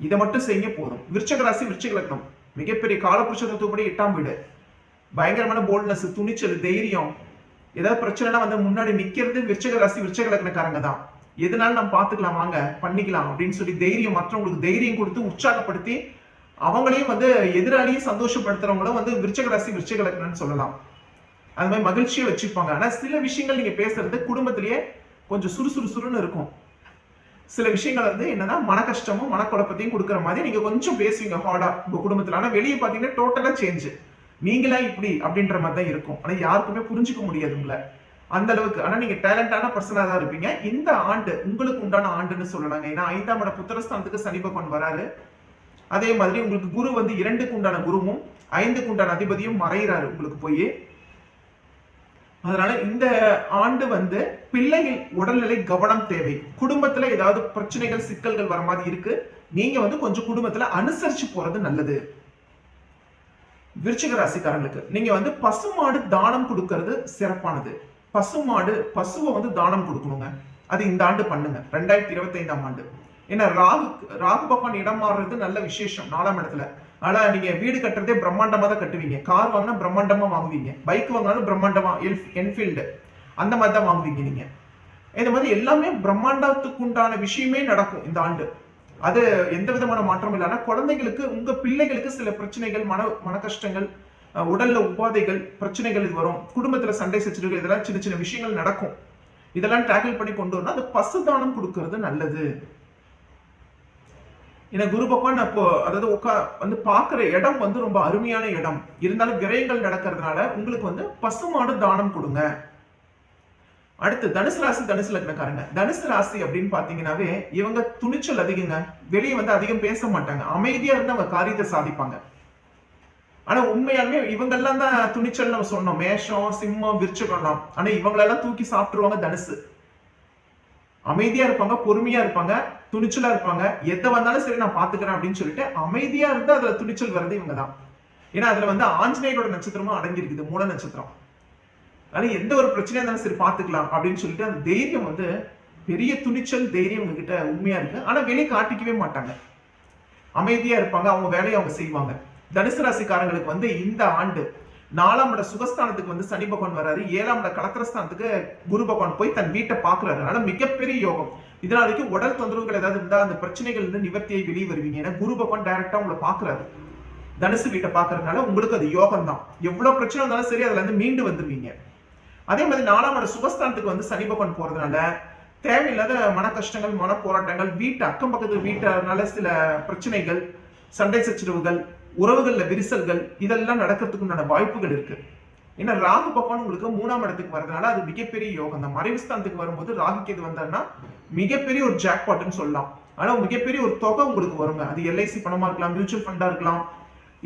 இதை மட்டும் செய்ய போதும். விருச்சக ராசி விருச்சக லக்னம். மிகப்பெரிய காலபுருஷத்துவப்படி எட்டாம் வீடு. பயங்கரமான போல்ட்னஸ் துணிச்சல் தைரியம். ஏதாவது பிரச்சனைனா வந்து முன்னாடி நிக்கிறது விருச்சக ராசி விருச்சக லக்னக்காரங்க தான். எதனால நம்ம பார்த்துக்கலாம் வாங்க பண்ணிக்கலாம் அப்படின்னு சொல்லி தைரியம் மற்றவங்களுக்கு தைரியம் கொடுத்து உற்சாகப்படுத்தி அவங்களையும் வந்து எதிராளியும் சந்தோஷப்படுத்துறவங்களும் வந்து விருச்சக ராசி விருச்சக லக்னம்னு சொல்லலாம். அது மாதிரி மகிழ்ச்சியை வச்சுப்பாங்க. ஆனா சில விஷயங்கள் நீங்க பேசுறது குடும்பத்திலேயே கொஞ்சம் சுறுசுறு சுறுன்னு இருக்கும். சில விஷயங்கள் வந்து என்னன்னா மன கஷ்டமும் மனக்குழப்பத்தையும் கொடுக்குற மாதிரி நீங்க கொஞ்சம் பேசுவீங்க ஹார்டா உங்க குடும்பத்துல. ஆனா வெளியே பாத்தீங்கன்னா டோட்டலா சேஞ்சு நீங்களா இப்படி அப்படின்ற மாதிரி தான் இருக்கும். ஆனா யாருக்குமே புரிஞ்சுக்க முடியாது உங்களை. அந்த அளவுக்கு. ஆனா நீங்க டேலண்டான பர்சனா தான் இருப்பீங்க. இந்த ஆண்டு உங்களுக்கு உண்டான ஆண்டுன்னு சொல்லலாங்க. ஏன்னா ஐந்தாம் இட புத்திரஸ்தானத்துக்கு சனி பகவான் வராரு. அதே மாதிரி உங்களுக்கு குரு வந்து இரண்டுக்கு உண்டான குருவும் ஐந்துக்கு உண்டான அதிபதியும் மறைகிறாரு உங்களுக்கு போய். அதனால இந்த ஆண்டு வந்து பிள்ளைகள் உடல்நிலை கவனம் தேவை. குடும்பத்துல ஏதாவது பிரச்சனைகள் சிக்கல்கள் வர மாதிரி இருக்கு நீங்க வந்து கொஞ்சம் குடும்பத்துல அனுசரிச்சு போறது நல்லது. விருச்சிக ராசிக்காரங்களுக்கு நீங்க வந்து பசுமாடு தானம் கொடுக்கறது சிறப்பானது. பசுமாடு பசுவை வந்து தானம் கொடுக்கணுங்க. அது இந்த ஆண்டு பண்ணுங்க. ரெண்டாயிரத்தி இருபத்தி ஐந்தாம் ஆண்டு. ஏன்னா ராகு ராகு பகவான் இடம் மாறுறது நல்ல விசேஷம் நாலாம் இடத்துல. ஆனா நீங்க வீடு கட்டுறதே பிரம்மாண்டமா தான் கட்டுவீங்க. கார் வாங்கினா பிரம்மாண்டமா வாங்குவீங்க. பைக் வாங்கினாலும் பிரம்மாண்டமா எல்ஃப் என்ஃபீல்டு. அந்த மாதிரி தான் வாங்குவீங்க நீங்க. இந்த மாதிரி எல்லாமே பிரம்மாண்டத்துக்கு உண்டான விஷயமே நடக்கும் இந்த ஆண்டு. அது எந்த விதமான மாற்றமும் இல்லை. ஆனால் குழந்தைகளுக்கு உங்க பிள்ளைகளுக்கு சில பிரச்சனைகள் மன மன கஷ்டங்கள் உடல்ல உபாதைகள் பிரச்சனைகள் இது வரும். குடும்பத்துல சண்டை சச்சரவுகள் இதெல்லாம் சின்ன சின்ன விஷயங்கள் நடக்கும். இதெல்லாம் டேக்கிள் பண்ணி கொண்டு வரணும் அது பசு தானம் கொடுக்கறது நல்லது. ஏன்னா குரு பகவான் அப்போ அதாவது உட்கா வந்து பார்க்குற இடம் வந்து ரொம்ப அருமையான இடம். இருந்தாலும் விரயங்கள் நடக்கிறதுனால உங்களுக்கு வந்து பசுமாடு தானம் கொடுங்க. அடுத்து தனுசு ராசி தனுசு லக்னக்காரங்க. தனுசு ராசி அப்படின்னு பாத்தீங்கன்னாவே இவங்க துணிச்சல் அதிகங்க. வெளியே வந்து அதிகம் பேச மாட்டாங்க. அமைதியா இருந்து அவங்க காரியத்தை சாதிப்பாங்க. ஆனா உண்மையாலுமே இவங்கெல்லாம் தான் துணிச்சல் நம்ம சொன்னோம். மேஷம் சிம்மம் விரிச்சுக்கணும் ஆனா இவங்களெல்லாம் தூக்கி சாப்பிட்டுருவாங்க தனுசு. அமைதியா இருப்பாங்க பொறுமையா இருப்பாங்க துணிச்சலா இருப்பாங்க. எதை வந்தாலும் சரி நான் பாத்துக்கிறேன் அப்படின்னு சொல்லிட்டு அமைதியா இருந்து அதுல துணிச்சல் வர்றது இவங்க தான் ஏன்னா அதுல வந்து ஆஞ்சநேயரோட நட்சத்திரமும் அடங்கியிருக்குது மூல நட்சத்திரம். அதனால எந்த ஒரு பிரச்சனையா இருந்தாலும் சரி பாத்துக்கலாம் அப்படின்னு சொல்லிட்டு அந்த தைரியம் வந்து பெரிய துணிச்சல் தைரியம் உங்ககிட்ட உண்மையா இருக்கு. ஆனா வெளியே காட்டிக்கவே மாட்டாங்க. அமைதியா இருப்பாங்க அவங்க வேலையை அவங்க செய்வாங்க. தனுசு ராசிக்காரங்களுக்கு வந்து இந்த ஆண்டு நாலாம் இட சுகஸ்தானத்துக்கு வந்து சனி பகவான் வராரு. ஏழாம் இட கலத்திரஸ்தானத்துக்கு குரு பகவான் போய் தன் வீட்டை பாக்குறாரு அதனால மிகப்பெரிய யோகம். இதனால வரைக்கும் உடல் தொந்தரவுகள் ஏதாவது இருந்தா அந்த பிரச்சனைகள் இருந்து நிவர்த்தியை வெளியே வருவீங்க. ஏன்னா குரு பகவான் டைரக்டா உங்களை பாக்குறாரு தனுசு வீட்டை பாக்குறதுனால உங்களுக்கு அது யோகம் தான் எவ்வளவு பிரச்சனை இருந்தாலும் சரி அதுல இருந்து மீண்டு வந்துருவீங்க. அதே மாதிரி நாலாம் இட சுகஸ்தானத்துக்கு வந்து சனி பகவான் போறதுனால தேவையில்லாத மன கஷ்டங்கள் மன போராட்டங்கள் வீட்டு அக்கம் பக்கத்து வீட்டுனால சில பிரச்சனைகள் சண்டை சச்சரவுகள் உறவுகளில் விரிசல்கள் இதெல்லாம் நடக்கிறதுக்கு உண்டான வாய்ப்புகள் இருக்கு. ஏன்னா ராகு பகவான் உங்களுக்கு மூணாம் இடத்துக்கு வரதுனால அது மிகப்பெரிய யோகம். அந்த மறைவுஸ்தானத்துக்கு வரும்போது ராகு கேது வந்தாருன்னா மிகப்பெரிய ஒரு ஜாக்பாட்னு சொல்லலாம். ஆனா மிகப்பெரிய ஒரு தொகை உங்களுக்கு வருங்க. அது எல்ஐசி பணமா இருக்கலாம் மியூச்சுவல் ஃபண்டா இருக்கலாம்.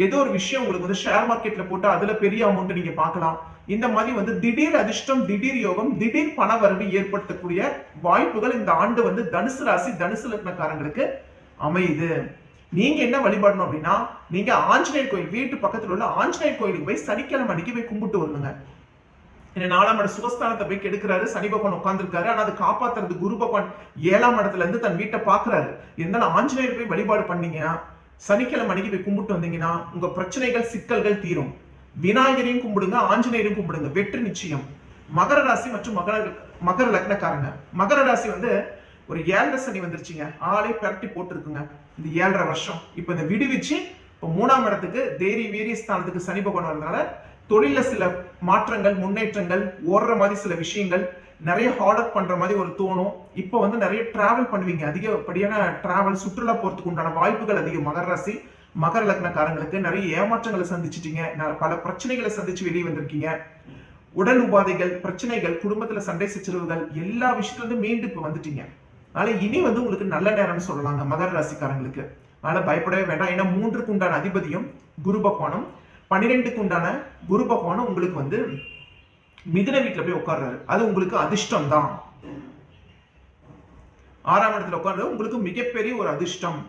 ஏதோ ஒரு விஷயம் உங்களுக்கு வந்து ஷேர் மார்க்கெட்ல போட்டு அதுல பெரிய அமௌண்ட் நீங்க பார்க்கலாம். இந்த மாதிரி வந்து திடீர் அதிர்ஷ்டம் திடீர் யோகம் திடீர் பண வரவு ஏற்படுத்தக்கூடிய வாய்ப்புகள் இந்த ஆண்டு வந்து தனுசு ராசி தனுசு லக்னக்காரங்களுக்கு அமையுது. நீங்க என்ன வழிபடணும் அப்படின்னா நீங்க ஆஞ்சநேயர் கோயில் வீட்டு பக்கத்துல உள்ள ஆஞ்சநேயர் கோயிலுக்கு போய் சனிக்கிழமை அன்னைக்கு போய் கும்பிட்டு வரணுங்க. என்ன நாலாம் இட சுகஸ்தானத்தை போய் கெடுக்கிறாரு சனி பகவான் உட்காந்துருக்காரு ஆனா அதை காப்பாத்துறது குரு பகவான் ஏழாம் இடத்துல இருந்து தன் வீட்டை பாக்குறாரு இருந்தாலும் ஆஞ்சநேயர் போய் வழிபாடு பண்ணீங்கன்னா சனிக்கிழமை அன்னைக்கு போய் கும்பிட்டு வந்தீங்கன்னா உங்க பிரச்சனைகள் சிக்கல்கள் தீரும். விநாயகரையும் கும்பிடுங்க ஆஞ்சநேயரையும் கும்பிடுங்க. வெற்றி நிச்சயம். மகர ராசி மற்றும் மகர மகர லக்னக்காரங்க. மகர ராசி வந்து ஒரு ஏழரை சனி வந்துருச்சுங்க. ஆளே பரட்டி போட்டிருக்குங்க. இந்த ஏழரை வருஷம். இப்போ இந்த விடுவிச்சு இப்போ மூணாம் இடத்துக்கு தேரி வீரிய ஸ்தானத்துக்கு சனி பகவான் வரதுனால தொழிலில் சில மாற்றங்கள் முன்னேற்றங்கள் ஓடுற மாதிரி சில விஷயங்கள் நிறைய ஹார்டர் பண்ற மாதிரி ஒரு தோணும். இப்போ வந்து நிறைய டிராவல் பண்ணுவீங்க. அதிகப்படியான டிராவல் சுற்றுலா போறதுக்கு உண்டான வாய்ப்புகள் அதிகம். மகர ராசி மகர லக்னக்காரங்களுக்கு நிறைய ஏமாற்றங்களை சந்திச்சிட்டீங்க. பல பிரச்சனைகளை சந்திச்சு வெளியே வந்திருக்கீங்க. உடல் உபாதைகள் பிரச்சனைகள் குடும்பத்துல சண்டை சச்சரவுகள் எல்லா விஷயத்துல இருந்து மீண்டு இப்ப வந்துட்டீங்க. அதனால இனி வந்து உங்களுக்கு நல்ல நேரம்னு சொல்லலாங்க மகர ராசிக்காரங்களுக்கு. அதனால பயப்படவே வேண்டாம். ஏன்னா மூன்றுக்கு உண்டான அதிபதியும் குரு பகவானும் பன்னிரெண்டுக்கு உண்டான குரு பகவானும் உங்களுக்கு வந்து மிதுன வீட்டில் போய் உட்கார்றாரு. அது உங்களுக்கு அதிர்ஷ்டம் தான் ஆறாம் இடத்துல உட்கார்றது உங்களுக்கு மிகப்பெரிய ஒரு அதிர்ஷ்டம்.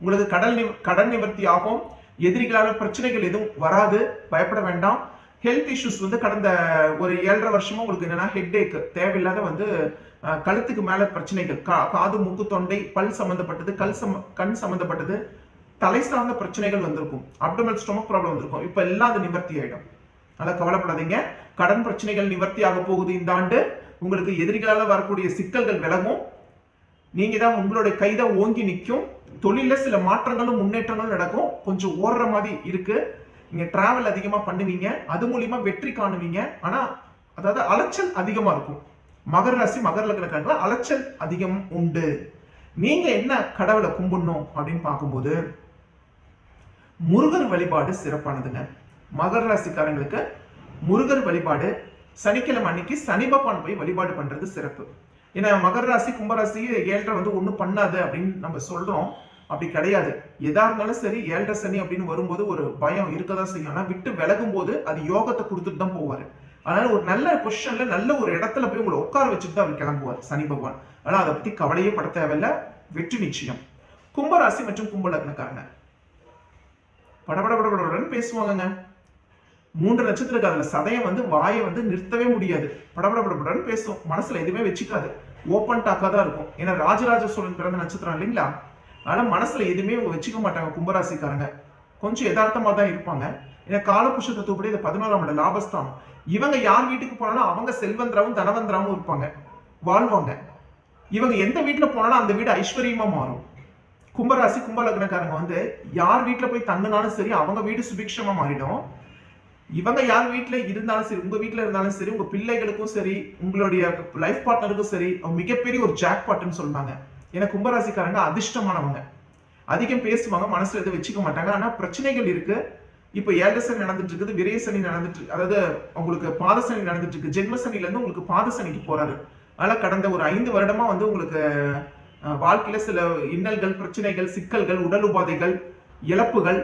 உங்களுக்கு கடல் நிவ- கடன் நிவர்த்தி ஆகும். எதிரிகளால் பிரச்சனைகள் எதுவும் வராது. பயப்பட வேண்டாம். ஹெல்த் இஷ்யூஸ் வந்து கடந்த ஒரு ஏழரை வருஷமா உங்களுக்கு என்னன்னா ஹெட் தேவையில்லாத வந்து கழுத்துக்கு மேல பிரச்சனைகள். கா- காது மூக்கு தொண்டை பல் சம்பந்தப்பட்டது கல் சம கண் சம்பந்தப்பட்டது தலை சார்ந்த பிரச்சனைகள் வந்திருக்கும். அப்டமல் ஸ்டொமக் ப்ராப்ளம் வந்திருக்கும். இப்ப எல்லாம் அது நிவர்த்தி ஆயிடும். அதனால கவலைப்படாதீங்க. கடன் பிரச்சனைகள் நிவர்த்தி ஆக போகுது இந்த ஆண்டு. உங்களுக்கு எதிரிகளால் வரக்கூடிய சிக்கல்கள் விலகும். நீங்க தான் உங்களுடைய கைதை ஓங்கி நிற்கும். தொழில சில மாற்றங்களும் முன்னேற்றங்களும் நடக்கும். கொஞ்சம் ஓடுற மாதிரி இருக்கு. நீங்க டிராவல் அதிகமா பண்ணுவீங்க. அது மூலியமா வெற்றி காணுவீங்க. ஆனா அதாவது அலைச்சல் அதிகமா இருக்கும். மகர ராசி மகர லக்னக்காரங்கள அலைச்சல் அதிகம் உண்டு. நீங்க என்ன கடவுளை கும்பிடணும் அப்படின்னு பார்க்கும்போது முருகர் வழிபாடு சிறப்பானதுங்க. மகர ராசிக்காரங்களுக்கு முருகர் வழிபாடு சனிக்கிழமை அன்னைக்கு சனி பகவான் போய் வழிபாடு பண்றது சிறப்பு. ஏன்னா மகர ராசி கும்பராசி ஏழரை வந்து ஒன்றும் பண்ணாது அப்படின்னு நம்ம சொல்றோம். அப்படி கிடையாது. எதா இருந்தாலும் சரி ஏழரை சனி அப்படின்னு வரும்போது ஒரு பயம் இருக்கதான் செய்யும். ஆனா விட்டு விலகும் போது அது யோகத்தை கொடுத்துட்டு தான் போவாரு. அதனால ஒரு நல்ல பொசிஷன்ல நல்ல ஒரு இடத்துல போய் உங்களை உட்கார வச்சுட்டு தான் அவர் கிளம்புவார் சனி பகவான். ஆனால் அதை பத்தி கவலையே பட தேவையில்ல. வெற்றி நிச்சயம். கும்பராசி மற்றும் கும்ப லக்னக்காரங்க. பேசுவாங்கங்க. மூன்று நட்சத்திரக்கு அதுல சதயம் வந்து வாயை வந்து நிறுத்தவே முடியாது. படபட படபடன்னு பேசும். மனசுல எதுவுமே வச்சுக்காது. ஓப்பன் டாக்கா தான் இருக்கும். ஏன்னா ராஜராஜ சோழன் பிறந்த நட்சத்திரம் இல்லைங்களா? ஆனால் மனசுல எதுவுமே இவங்க வச்சுக்க மாட்டாங்க கும்பராசிக்காரங்க. கொஞ்சம் யதார்த்தமா தான் இருப்பாங்க. ஏன்னா காலபுஷ தத்துவப்படி இது பதினோராம் இடம் லாபஸ்தானம். இவங்க யார் வீட்டுக்கு போனாலும் அவங்க செல்வந்தராவும் தனவந்தராவும் இருப்பாங்க. வாழ்வாங்க. இவங்க எந்த வீட்டில் போனாலும் அந்த வீடு ஐஸ்வர்யமா மாறும். கும்பராசி கும்பலக்னக்காரங்க வந்து யார் வீட்டில் போய் தங்கினாலும் சரி அவங்க வீடு சுபிக்ஷமா மாறிடும். இவங்க யார் வீட்டில் இருந்தாலும் சரி உங்க வீட்டில் இருந்தாலும் சரி உங்க பிள்ளைகளுக்கும் சரி உங்களுடைய லைஃப் பார்ட்னருக்கும் சரி மிகப்பெரிய ஒரு ஜாக் பாட்டுன்னு சொல்லுவாங்க. ஏன்னா கும்பராசிக்காரங்க அதிர்ஷ்டமானவங்க. அதிகம் பேசுவாங்க மனசுல எதுவும் வச்சுக்க மாட்டாங்க. ஆனா பிரச்சனைகள் இருக்கு. இப்போ ஏழசனி நடந்துட்டு இருக்குது விரயசனி நடந்துட்டு அதாவது உங்களுக்கு பாதசனி நடந்துட்டு இருக்கு ஜென்மசனில இருந்து உங்களுக்கு பாதசனிக்கு போறாரு. அதனால கடந்த ஒரு ஐந்து வருடமா வந்து உங்களுக்கு வாழ்க்கையில சில இன்னல்கள் பிரச்சனைகள் சிக்கல்கள் உடல் உபாதைகள் இழப்புகள்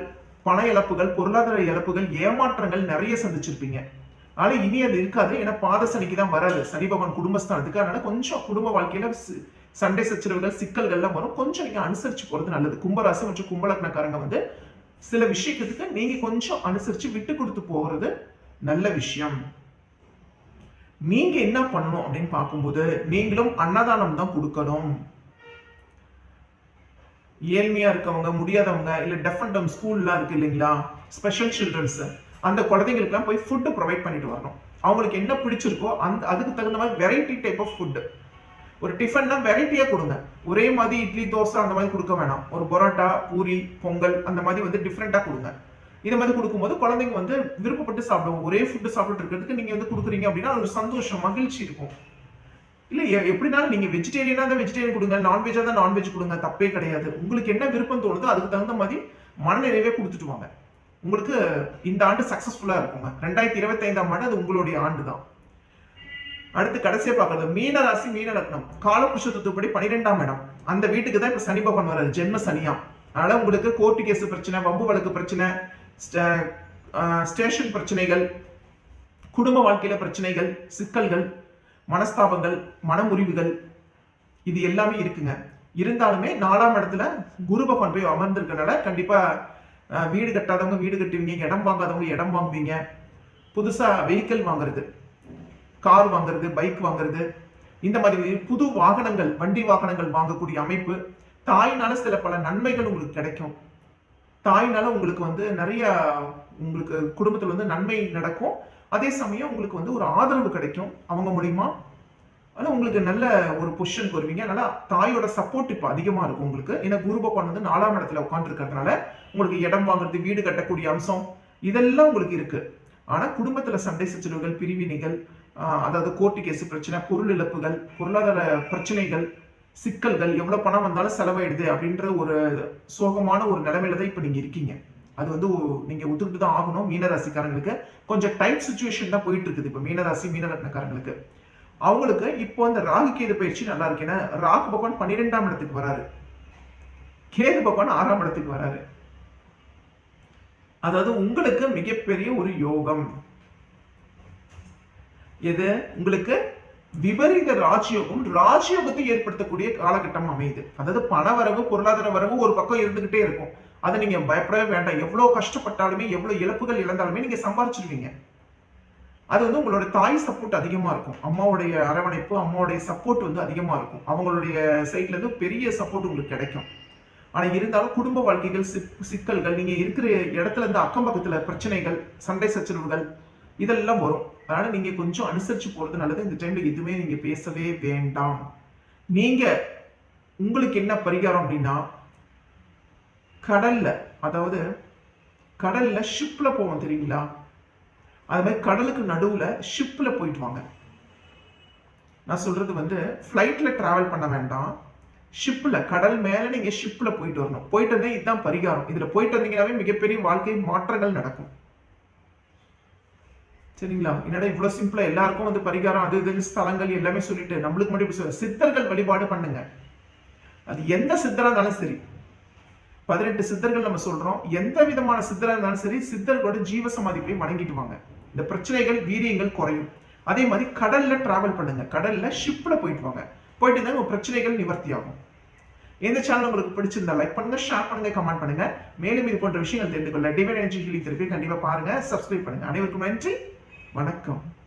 பண இழப்புகள் பொருளாதார இழப்புகள் ஏமாற்றங்கள் நிறைய சந்திச்சிருப்பீங்க. ஆனா இனி அது இருக்காது. ஏன்னா பாதசனிக்கு தான் வராது சனி பகவான் குடும்பஸ்தானத்துக்கு. அதனால கொஞ்சம் குடும்ப வாழ்க்கையில சண்டை சச்சரவுகள் சிக்கல்கள்லாம் வரும். கொஞ்சம் நீங்க அனுசரிச்சு போறது நல்லது. கும்பராசி மற்றும் கும்பலக்னக்காரங்க வந்து சில விஷயத்துக்கு நீங்க கொஞ்சம் அனுசரிச்சு விட்டு கொடுத்து போகிறது நல்ல விஷயம். நீங்க என்ன பண்ணணும் அப்படின்னு பார்க்கும்போது நீங்களும் அன்னதானம் தான் கொடுக்கணும். ஏழ்மையா இருக்கவங்க முடியாதவங்க இல்ல டெஃப் டம் ஸ்கூல்லாம் இருக்கு இல்லைங்களா? ஸ்பெஷல் சில்ட்ரன்ஸ் அந்த குழந்தைங்களுக்குலாம் போய் ஃபுட்டு ப்ரொவைட் பண்ணிட்டு வரணும். அவங்களுக்கு என்ன பிடிச்சிருக்கோ அந்த அதுக்கு தகுந்த மாதிரி வெரைட்டி டைப் ஆஃப் ஃபுட்டு ஒரு டிஃபன்னா வெரைட்டியா கொடுங்க. ஒரே மாதிரி இட்லி தோசை அந்த மாதிரி கொடுக்க வேணாம். ஒரு பரோட்டா பூரி பொங்கல் அந்த மாதிரி வந்து டிஃப்ரெண்டா கொடுங்க. இந்த மாதிரி கொடுக்கும்போது குழந்தைங்க வந்து விருப்பப்பட்டு சாப்பிடுவோம் ஒரே ஃபுட்டு சாப்பிட்டு இருக்கிறதுக்கு நீங்க வந்து கொடுக்குறீங்க அப்படின்னா அது ஒரு சந்தோஷம் மகிழ்ச்சி இருக்கும். இல்ல எப்படினாலும் நீங்க வெஜிடேரியனா தான் வெஜிடேரியன் கொடுங்க. நான்வெஜ்ஜா தான் நான்வெஜ் கொடுங்க. தப்பே கிடையாது. உங்களுக்கு என்ன விருப்பம் தோணுதோ அதுக்கு தகுந்த மாதிரி மனநிறைவே கொடுத்துட்டு வாங்க. உங்களுக்கு இந்த ஆண்டு சக்சஸ்ஃபுல்லா இருக்குங்க. ரெண்டாயிரத்தி இருபத்தி ஐந்தாம் ஆண்டு அது உங்களுடைய ஆண்டு தான் அடுத்து கடைசியா பாக்குறது மீன ராசி மீன லக்னம் காலபுருஷ தத்துவப்படி பன்னிரெண்டாம் இடம். அந்த வீட்டுக்கு தான் இப்ப சனி பகவான் வர்றாரு ஜென்ம சனியா. அதனால உங்களுக்கு கோர்ட்டு கேஸ் பிரச்சனை வம்பு வழக்கு பிரச்சனை ஸ்ட- ஸ்டேஷன் பிரச்சனைகள் குடும்ப வாழ்க்கையில பிரச்சனைகள் சிக்கல்கள் மனஸ்தாபங்கள் மனமுறிவுகள் இது எல்லாமே இருக்குங்க. இருந்தாலுமே நாலாம் இடத்துல குரு பகவான் போய் அமர்ந்திருக்கனால கண்டிப்பா வீடு கட்டாதவங்க வீடு கட்டுவீங்க இடம் வாங்காதவங்க இடம் வாங்குவீங்க. புதுசா வெஹிக்கிள் வாங்குறது. கார் வாங்குறது பைக் வாங்குறது இந்த மாதிரி புது வாகனங்கள் வண்டி வாகனங்கள் வாங்கக்கூடிய அமைப்பு தாயினால சில பல நன்மைகள் உங்களுக்கு கிடைக்கும். தாயினால உங்களுக்கு வந்து நிறைய உங்களுக்கு குடும்பத்தில் வந்து நன்மை நடக்கும். அதே சமயம் உங்களுக்கு வந்து ஒரு ஆதரவு கிடைக்கும் அவங்க மூலியமா. ஆனால் உங்களுக்கு நல்ல ஒரு பொசிஷன் வருவீங்க அதனால தாயோட சப்போர்ட் இப்போ அதிகமாக இருக்கும் உங்களுக்கு. ஏன்னா குரு பகவான் வந்து நாலாம் இடத்துல உட்காந்துருக்கிறதுனால உங்களுக்கு இடம் வாங்குறது வீடு கட்டக்கூடிய அம்சம் இதெல்லாம் உங்களுக்கு இருக்கு. ஆனால் குடும்பத்தில் சண்டை சச்சரவுகள் பிரிவினைகள் அதாவது கோர்ட்டு கேஸ் பிரச்சனை பொருள் இழப்புகள் பொருளாதார பிரச்சனைகள் சிக்கல்கள் எவ்வளோ பணம் வந்தாலும் செலவாயிடுது அப்படின்ற ஒரு சோகமான ஒரு நிலைமையில தான் இப்போ நீங்கள் இருக்கீங்க. அது வந்து நீங்கள் ஒத்துக்கிட்டு தான் ஆகணும் மீனராசிக்காரங்களுக்கு. கொஞ்சம் டைட் சுச்சுவேஷன் தான் போயிட்டு இருக்குது இப்போ மீனராசி மீனரத்னக்காரங்களுக்கு அவங்களுக்கு இப்போ அந்த ராகு கேது பயிற்சி நல்லா இருக்கு. ஏன்னா ராகு பகவான் பன்னிரெண்டாம் இடத்துக்கு வராரு. கேது பகவான் ஆறாம் இடத்துக்கு வராரு. அதாவது உங்களுக்கு மிகப்பெரிய ஒரு யோகம். எது? உங்களுக்கு விபரீத ராஜயோகம் ராஜயோகத்தை ஏற்படுத்தக்கூடிய காலகட்டம் அமையுது. அதாவது பண வரவு பொருளாதார வரவு ஒரு பக்கம் இருந்துகிட்டே இருக்கும். அதை நீங்க பயப்படவே வேண்டாம். எவ்வளவு கஷ்டப்பட்டாலுமே எவ்வளவு இழப்புகள் இழந்தாலுமே நீங்க சம்பாரிச்சிருவீங்க. அது வந்து உங்களோட தாய் சப்போர்ட் அதிகமா இருக்கும். அம்மாவுடைய அரவணைப்பு அம்மாவுடைய சப்போர்ட் வந்து அதிகமா இருக்கும். அவங்களுடைய சைட்ல இருந்து பெரிய சப்போர்ட் உங்களுக்கு கிடைக்கும். ஆனா இருந்தாலும் குடும்ப வாழ்க்கைகள் சிக்- சிக்கல்கள் நீங்க இருக்கிற இடத்துல இருந்து அக்கம் பக்கத்துல பிரச்சனைகள் சண்டை சச்சரவுகள் இதெல்லாம் வரும். அதனால நீங்க கொஞ்சம் அனுசரிச்சு போறது நல்லது. இந்த டைம்ல எதுவுமே நீங்க பேசவே வேண்டாம். நீங்க உங்களுக்கு என்ன பரிகாரம் அப்படின்னா கடல்ல அதாவது கடல்ல ஷிப்ல போவோம் தெரியுங்களா? அது மாதிரி கடலுக்கு நடுவுல ஷிப்ல போயிட்டு வாங்க. நான் சொல்றது வந்து ஃப்ளைட்ல டிராவல் பண்ண வேண்டாம். ஷிப்ல கடல் மேல நீங்க ஷிப்ல போயிட்டு வரணும். போயிட்டு வந்தே இதுதான் பரிகாரம். இதுல போயிட்டு வந்தீங்கன்னாவே மிகப்பெரிய வாழ்க்கை மாற்றங்கள் நடக்கும். சரிங்களா? என்னடா இவ்வளவு சிம்பிளா எல்லாருக்கும் வந்து பரிகாரம் அது இது ஸ்தலங்கள் எல்லாமே சொல்லிட்டு நம்மளுக்கு மட்டும் இப்படி சொல்ல சித்தர்கள் வழிபாடு பண்ணுங்க. அது எந்த சித்தரா இருந்தாலும் சரி. பதினெட்டு சித்தர்கள் நம்ம சொல்றோம். எந்த விதமான சித்தரா இருந்தாலும் சரி சித்தர்களோட ஜீவ சமாதி போய் வணங்கிட்டு வாங்க. இந்த பிரச்சனைகள் வீரியங்கள் குறையும். அதே மாதிரி கடல்ல டிராவல் பண்ணுங்க. கடல்ல ஷிப்ல போயிட்டு வாங்க. போயிட்டு இருந்தாங்க உங்க பிரச்சனைகள் நிவர்த்தி ஆகும். எந்த சேனல் உங்களுக்கு பிடிச்சிருந்தா லைக் பண்ணுங்க ஷேர் பண்ணுங்க கமெண்ட் பண்ணுங்க. மேலும் இது போன்ற விஷயங்கள் தெரிந்து கொள்ள டிவைன் எனர்ஜி ஹீலிங் திருப்பி கண்டிப்பா பாருங்க சப்ஸ்கிரைப் பண்ணுங்க. அனைவருக்கும் நன்றி. வணக்கம்.